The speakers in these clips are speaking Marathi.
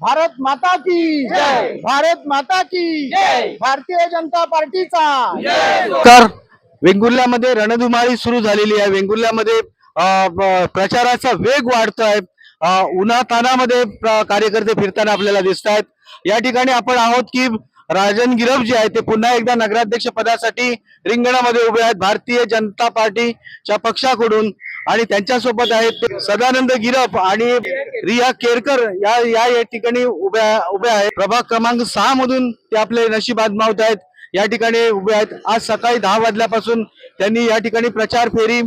भारत माता की जय. भारत माता की जय. भारतीय जनता पार्टीचा। तर वेंगुर्ल्यामध्ये रणधुमाळी सुरू झालेली आहे. वेंगुर्ल्यामध्ये प्रचाराचा वेग वाढतोय. अ, उन्हातानामध्ये प्र- कार्यकर्ते फिरताना आपल्याला दिसत आहेत या ठिकाणी आपण आहोत की राजन गिरफ जे आहे ते पुन्हा एकदा नगराध्यक्ष पदासाठी रिंगणामध्ये उभे आहेत. भारतीय जनता पार्टीच्या पक्षाकडून आणि त्यांच्यासोबत आहेत सदानंद गिरफ आणि रिया केरकर या या या ठिकाणी उभ्या उभ्या आहेत. प्रभाग क्रमांक सहा मधून ते आपले नशीब आजमावत आहेत. या ठिकाणी उभे आहेत. आज सकाळी दहा वाजल्यापासून त्यांनी या ठिकाणी प्रचार फेरी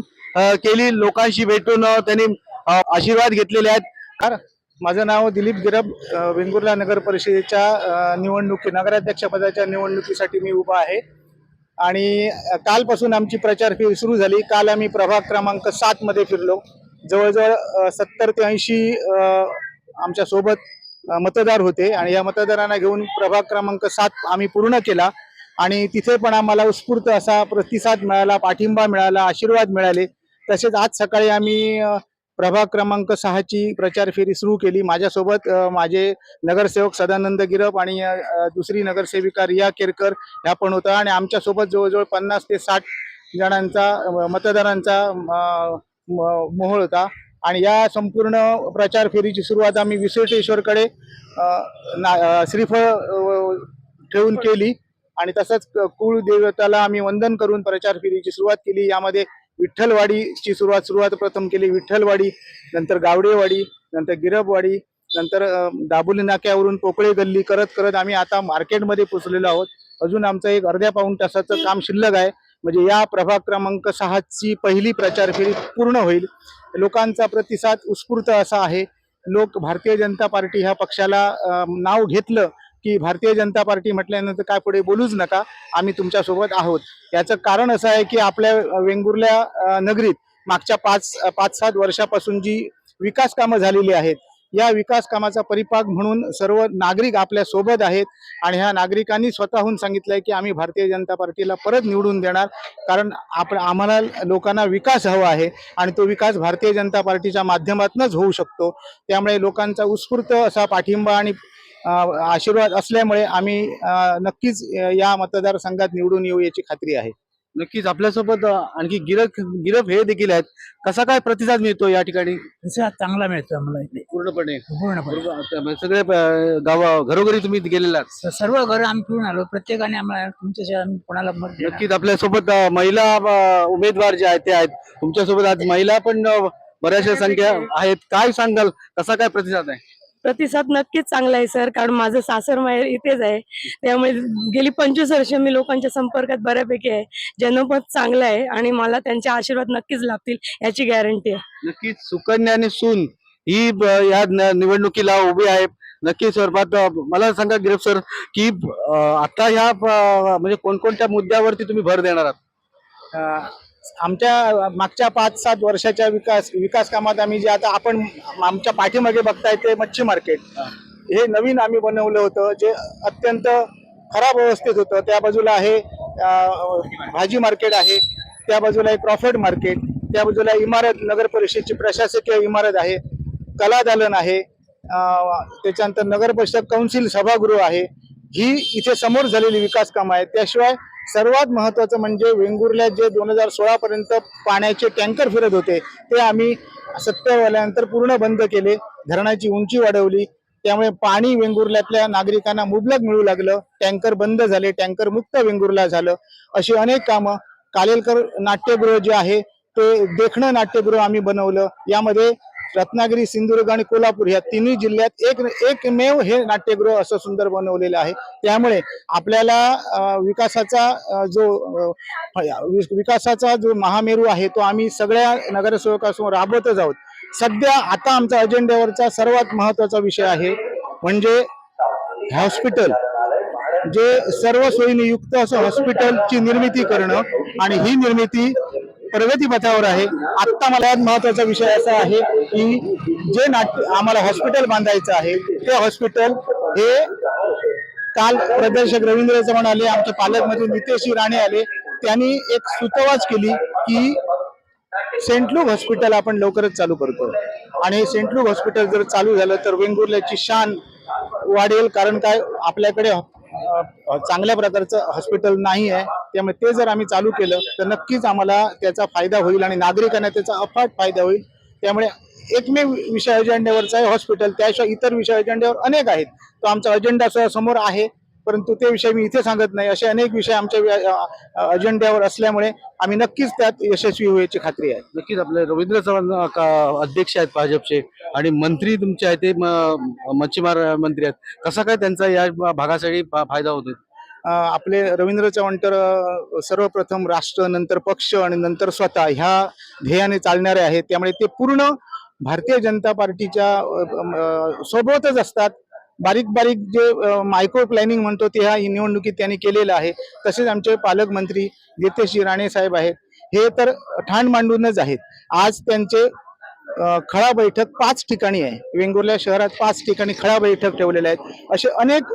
केली. लोकांशी भेटून त्यांनी आशीर्वाद घेतलेले आहेत. माझं नाव दिलीप गिरब वेंगुर्ला नगर परिषदेच्या निवडणुकी नगराध्यक्षपदाच्या निवडणुकीसाठी मी उभा आहे. आणि कालपासून आमची प्रचार फेरी सुरू झाली. काल आम्ही प्रभाग क्रमांक सातमध्ये फिरलो. जवळजवळ सत्तर ते ऐंशी आमच्यासोबत मतदार होते. आणि या मतदारांना घेऊन प्रभाग क्रमांक सात आम्ही पूर्ण केला. आणि तिथे पण आम्हाला उत्स्फूर्त असा प्रतिसाद मिळाला पाठिंबा मिळाला आशीर्वाद मिळाले. तसेच आज सकाळी आम्ही प्रभाग क्रमांक सहाची प्रचार फेरी सुरू केली. माझ्यासोबत माझे नगरसेवक सदानंद गिरप आणि दुसरी नगरसेविका रिया केरकर ह्या पण होत्या आणि आमच्यासोबत जवळजवळ पन्नास ते साठ जणांचा मतदारांचा म- मोहोळ होता. आणि या संपूर्ण प्रचार फेरीची सुरुवात आम्ही विश्वेश्वरकडे ना- श्रीफळ ठेवून केली. आणि तसंच कुळदेवताला आम्ही वंदन करून प्रचार फेरीची सुरुवात केली. यामध्ये विठ्ठलवाडीची सुरुवात सुरुवात प्रथम केली. विठ्ठलवाडी नंतर गावडेवाडी नंतर गिरबवाडी नंतर दाबोली नाक्यावरून पोकळे गल्ली करत करत आम्ही आता मार्केटमध्ये पोचलेलो आहोत. अजून आमचं एक अर्ध्या पाऊण तासाचं काम शिल्लक आहे. म्हणजे या प्रभाग क्रमांक सहाची पहिली प्रचार फेरी पूर्ण होईल. लोकांचा प्रतिसाद उत्स्फूर्त असा आहे. लोक भारतीय जनता पार्टी ह्या पक्षाला नाव घेतलं की भारतीय जनता पार्टी म्हटल्यानंतर काय पुढे बोलूच नका. आम्ही तुमच्यासोबत आहोत. याचं कारण असं आहे की आपल्या वेंगुर्ल्या नगरीत मागच्या पाच पाच सात वर्षापासून जी विकास कामं झालेली आहेत या विकास कामाचा परिपाक म्हणून सर्व नागरिक आपल्यासोबत आहेत आणि ह्या नागरिकांनी स्वतःहून सांगितलंय की आम्ही भारतीय जनता पार्टीला परत निवडून देणार कारण आपण आम्हाला लोकांना विकास हवा आहे आणि तो विकास भारतीय जनता पार्टीच्या माध्यमातूनच होऊ शकतो. त्यामुळे लोकांचा उत्स्फूर्त असा पाठिंबा आणि आशीर्वाद असल्यामुळे आम्ही नक्कीच या मतदारसंघात निवडून येऊ याची खात्री आहे. नक्कीच आपल्यासोबत आणखी गिरफ गिरफ हे देखील आहेत. कसा काय प्रतिसाद मिळतो या ठिकाणी? चांगला मिळतो आम्हाला इथे. पूर्णपणे. पूर्णपणे. सगळे गावा घरोघरी तुम्ही गेलेला सर्व घर आम्ही फिरून आलो. प्रत्येकाने आम्हाला आम्ही कोणाला नक्कीच आपल्यासोबत महिला उमेदवार जे आहेत ते आहेत. तुमच्यासोबत आज महिला पण बऱ्याचशा संख्या आहेत. काय सांगाल? कसा काय प्रतिसाद आहे? प्रतिसाद नक्कीच चांगला आहे सर. कारण माझं सासर माहेर इथेच आहे. त्यामुळे गेली पंचवीस वर्ष मी लोकांच्या संपर्कात बऱ्यापैकी आहे. जनमत चांगलं आहे आणि मला त्यांचे आशीर्वाद नक्कीच लाभतील याची गॅरंटी आहे. नक्कीच सुकन्या आणि सून ही या निवडणुकीला उभी आहे नक्कीच स्वरूपात अ, मला सांगा गिरफ सर की आता ह्या म्हणजे कोणकोणत्या मुद्द्यावरती तुम्ही भर देणार आहात? आमच्या मागच्या पाच सात वर्षाच्या विकास विकास कामात आम्ही जे आता आपण आमच्या पाठीमागे बघताय ते मच्छी मार्केट हे नवीन आम्ही बनवलं होतं जे अत्यंत खराब अवस्थेत होतं. त्या बाजूला आहे भाजी मार्केट आहे त्या बाजूला आहे प्रॉफिट मार्केट त्या बाजूला इमारत नगर परिषदेची प्रशासकीय इमारत आहे कला दालन आहे त्याच्यानंतर नगर परिषद कौन्सिल सभागृह आहे. ही इथे समोर झालेली विकास कामं आहेत. त्याशिवाय सर्वात महत्वाचं म्हणजे वेंगुर्ल्यात जे दोन हजार सोळा पर्यंत पाण्याचे टँकर फिरत होते ते आम्ही सत्तर आल्यानंतर पूर्ण बंद केले. धरणाची उंची वाढवली. त्यामुळे पाणी वेंगुर्ल्यातल्या नागरिकांना मुबलक मिळू लागलं. टँकर बंद झाले टँकर मुक्त वेंगुर्ला झालं. अशी अनेक कामं. कालेलकर नाट्यगृह जे आहे ते देखणं नाट्यगृह आम्ही बनवलं. यामध्ये रत्नागिरी सिंधुदुर्ग आणि कोल्हापूर या तिन्ही जिल्ह्यात एक एकमेव हे नाट्यगृह असं सुंदर बनवलेलं आहे. त्यामुळे आपल्याला विकासाचा जो विकासाचा जो महामेरू आहे तो आम्ही सगळ्या नगरसेवकासमोर राबवतच आहोत. सध्या आता आमचा अजेंड्यावरचा सर्वात महत्त्वाचा विषय आहे म्हणजे हॉस्पिटल. जे सर्व सोयीने युक्त असं हॉस्पिटलची निर्मिती करणं आणि ही निर्मिती प्रगतीपथावर आहे. आत्ता मला यात महत्त्वाचा विषय असा आहे की जे नाट्य आम्हाला हॉस्पिटल बांधायचं आहे ते हॉस्पिटल हे काल प्रदर्शक रवींद्र चव्हाण आले आमचे पालकमंत्री नितेश राणे आले त्यांनी एक सुतवाच केली की सेंट लूक हॉस्पिटल आपण लवकरच चालू करतो. आणि सेंट लूक हॉस्पिटल जर चालू झालं तर वेंगुर्ल्याची शान वाढेल कारण काय? आपल्याकडे चांगल्या प्रकारचं हॉस्पिटल नाही आहे. त्यामुळे ते जर आम्ही चालू केलं तर नक्कीच आम्हाला त्याचा फायदा होईल आणि नागरिकांना त्याचा अफाट फायदा होईल. त्यामुळे एकमेव विषय अजेंड्यावरचा आहे हॉस्पिटल त्याशिवाय इतर विषय अजेंड्यावर अनेक आहेत. तो आमचा अजेंडा सुद्धा समोर आहे. परंतु ते विषय मी इथे सांगत नाही. असे अनेक विषय आमच्या अजेंड्यावर असल्यामुळे आम्ही नक्कीच त्यात यशस्वी होण्याची खात्री आहे. नक्कीच आपले रवींद्र चव्हाण अध्यक्ष आहेत भाजपचे आणि मंत्री तुमचे आहेत ते मच्छीमार मंत्री आहेत. कसा काय त्यांचा या भागासाठी फायदा होतो आपले रवींद्र चव्हाण तर सर्वप्रथम राष्ट्र नंतर पक्ष आणि नंतर स्वतः ह्या ध्येयाने चालणारे आहेत. त्यामुळे ते पूर्ण भारतीय जनता पार्टीच्या सोबतच असतात. बारीक बारीक जे मायक्रो प्लॅनिंग म्हणतो ते ह्या निवडणुकीत त्यांनी केलेलं आहे. तसेच आमचे पालकमंत्री नितेश राणे साहेब आहेत. हे तर ठाण मांडूनच आहेत. आज त्यांचे खळा बैठक पाच ठिकाणी आहे. वेंगुर्ल्या शहरात पाच ठिकाणी खळा बैठक ठेवलेले आहेत. असे अनेक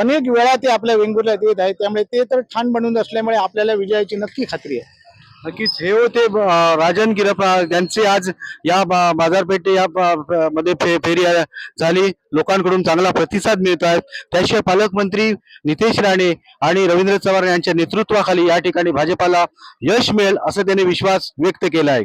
अनेक वेळा ते आपल्या वेंगुर्ल्यात येत आहेत. त्यामुळे ते तर ठाण बनून असल्यामुळे आपल्याला विजयाची नक्की खात्री आहे. नक्कीच. हे होते राजन गिरप यांचे आज या बा- या मध्ये फे- फेरी झाली. लोकांकडून चांगला प्रतिसाद मिळत आहे. त्याशिवाय पालकमंत्री नितेश राणे आणि रवींद्र चव्हाण यांच्या नेतृत्वाखाली या ठिकाणी भाजपाला यश मिळेल असं त्यांनी विश्वास व्यक्त केला आहे.